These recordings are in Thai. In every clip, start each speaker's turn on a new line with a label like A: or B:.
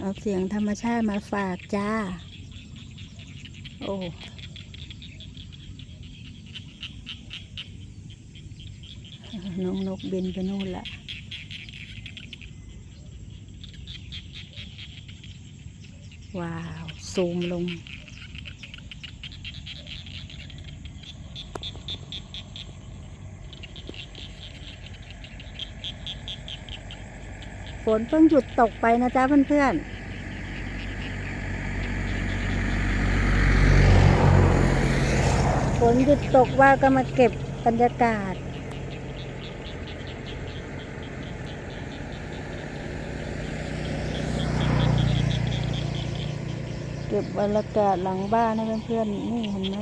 A: เอาเสียงธรรมชาติมาฝากจ้า โอ้น้องนกบินไปนู่นละว้าว ซูมลง ฝนเพิ่งหยุดตกไปนะจ๊ะเพื่อนๆฝนหยุดตกว่าก็มาเก็บบรรยากาศ เก็บบรรยากาศหลังบ้านให้เพื่อนๆนี่เห็นไหม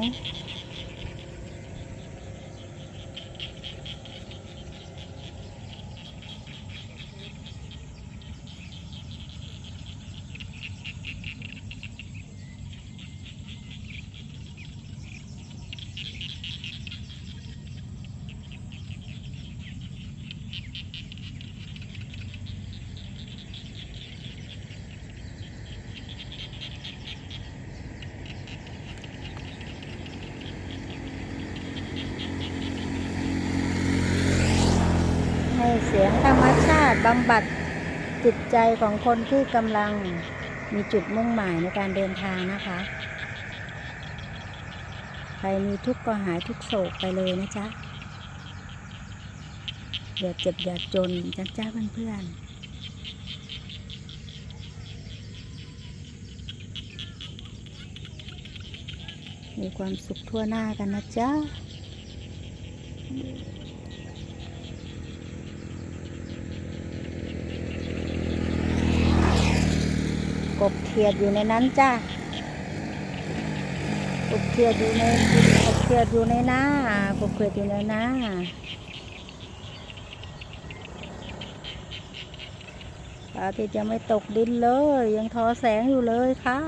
A: ให้เสียงธรรมชาติบำบัดจิตใจของคนที่กำลังมีจุดมุ่งหมายในการเดินทางนะคะ ใครมีทุกข์ก็หายทุกโศกไปเลยนะจ๊ะ อย่าเจ็บอย่าจนจ้าจ้าเพื่อนๆมีความสุขทั่วหน้ากันนะจ๊ะกบเขียดอยู่ในนั้นจ้ากบเขียดอยู่ในกบเขียดอยู่ในหน้ากบเขียดอยู่ในหน้าพระ อาทิตย์ยังไม่ตกดินเลย ยังทอแสงอยู่เลยค่ะ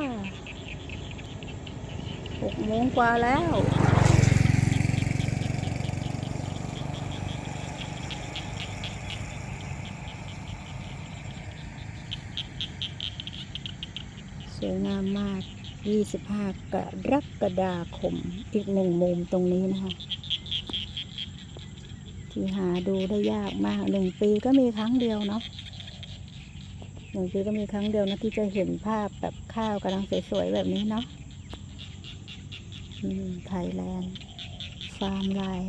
A: หกโมงกว่าแล้ว สวยงามมาก 25 กรกฎาคม อีกหนึ่งมุมตรงนี้นะคะ ที่หาดูได้ยากมากหนึ่งปีก็มีครั้งเดียวเนาะ หนึ่งปีก็มีครั้งเดียวนะที่จะเห็นภาพแบบข้าวกำลังสวยๆแบบนี้เนาะไทยแลนด์ฟาร์มลาย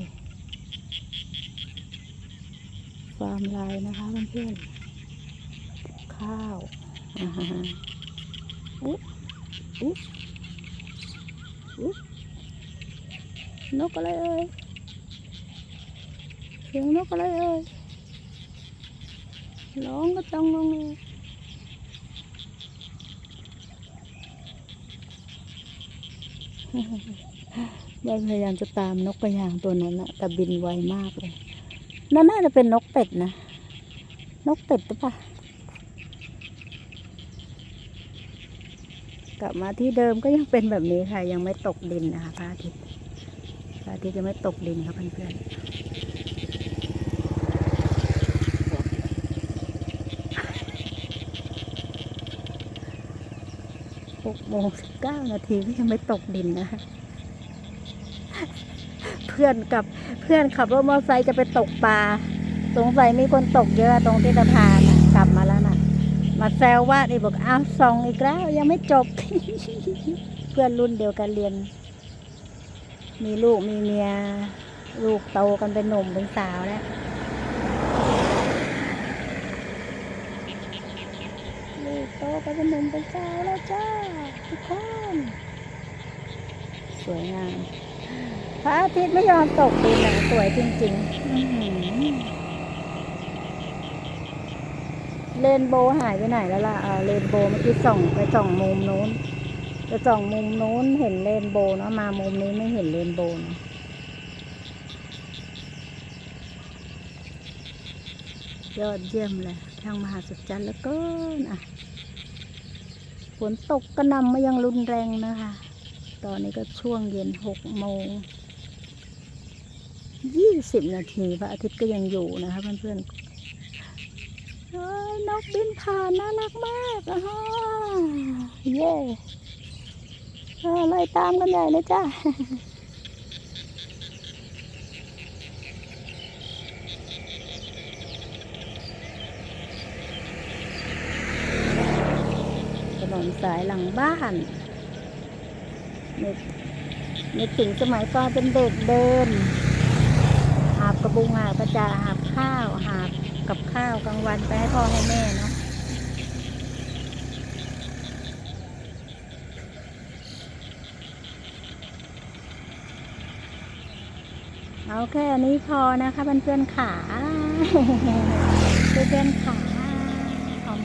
A: ฟาร์มลายนะคะเพื่อนๆข้าวอ่าฮะอุ๊บอุ๊บอุ๊บนกอะไรเอ่ยเสียงนกอะไรเอ่ยร้องก็จังงงเลย บ้านพยายามจะตามนกกระยางตัวนั้นนะแต่บินไวมากเลยนั่นน่าจะเป็นนกเป็ดนะ นกเป็ดหรือเปล่ากลับมาที่เดิมก็ยังเป็นแบบนี้ค่ะ ยังไม่ตกดินนะคะพระอาทิตย์พระอาทิตย์จะไม่ตกดินครับเพื่อนๆ หกโมงสิบเก้านาทีก็ยังไม่ตกดินนะคะ เพื่อนกับเพื่อนขับรถมอเตอร์ไซค์จะไปตกปลา สงสัยมีคนตกเยอะตรงที่สะพานกลับมาแล้วน่ะ มาแซวว่านี่บอกอ้าวส่องอีกแล้ว ยังไม่จบ เพื่อนรุ่นเดียวกันเรียน มีลูกมีเมีย ลูกโตกันเป็นหนุ่มเป็นสาวแล้วลูก โตกันเป็นหนุ่มเป็นสาวแล้วจ้าทุกคน สวยงามพระอาทิตย์ไม่ยอมตกดินนะสวยจริงๆเรนโบหายไปไหนแล้วล่ะอ่าเรนโบเมื่อกี้ส่องไปส่องมุมนู้นไปส่องมุมนู้นเห็นเรนโบเนาะมามุมนี้ไม่เห็นเรนโบนะยอดเยี่ยมเลยทางมหาสุจรรย์แล้วก็อะ ฝนตกกระหนำมายังรุนแรงนะคะ ตอนนี้ก็ช่วงเย็นหกโมงยี่สิบนาทีพระอาทิตย์ก็ยังอยู่นะคะเพื่อนๆนกบินผ่านน่ารักมากอะฮะเย่เออไล่ตามกันใหญ่เลยจ้า นสายหลังบ้านนึกนึกถึงสมัยตอนเป็นเด็กเดิน หาบกระบุงหาบกระจาหาบข้าว หาบกับข้าวกลางวันไปให้พ่อให้แม่เนาะเอาแค่นี้พอนะคะเพื่อนๆขาเพื่อนๆขา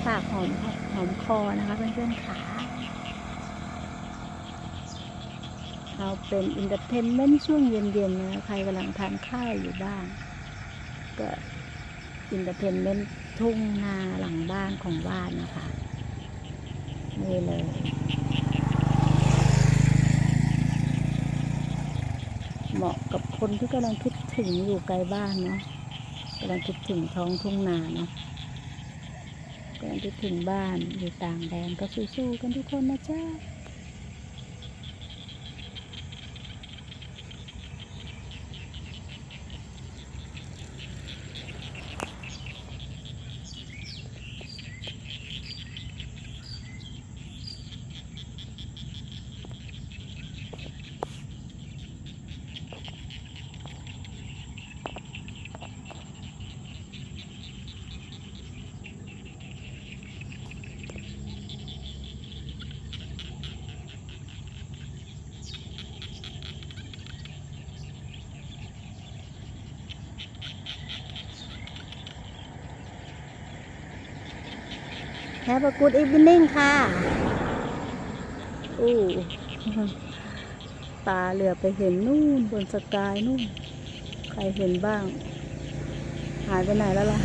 A: ปากหอมหอมคอนะคะเพื่อนๆขาเอาเป็นอินเตอร์เทนเมนต์ช่วงเย็นๆนะใครกำลังทานข้าวอยู่บ้าง ก็อินเตอร์เทนเมนต์ทุ่งนาหลังบ้านของบ้านนะคะ นี่เลยเหมาะกับคนที่กำลังคิดถึงอยู่ไกลบ้านเนาะกำลังคิดถึงท้องทุ่งนาเนาะ กำลังคิดถึงบ้านอยู่ต่างแดนก็สู้ๆกันทุกคนนะจ๊ะ Have a good evening ค่ะอู้ตาเหลือไปเห็นนู่นบนสกายนู่น ใครเห็นบ้าง หายไปไหนแล้วล่ะ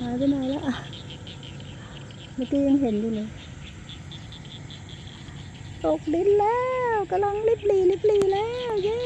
A: หายไปไหนแล้วอะเมื่อกี้ยังเห็นอยู่เลย ตกดินแล้วกำลังลิบลีลิบลีแล้ว เย้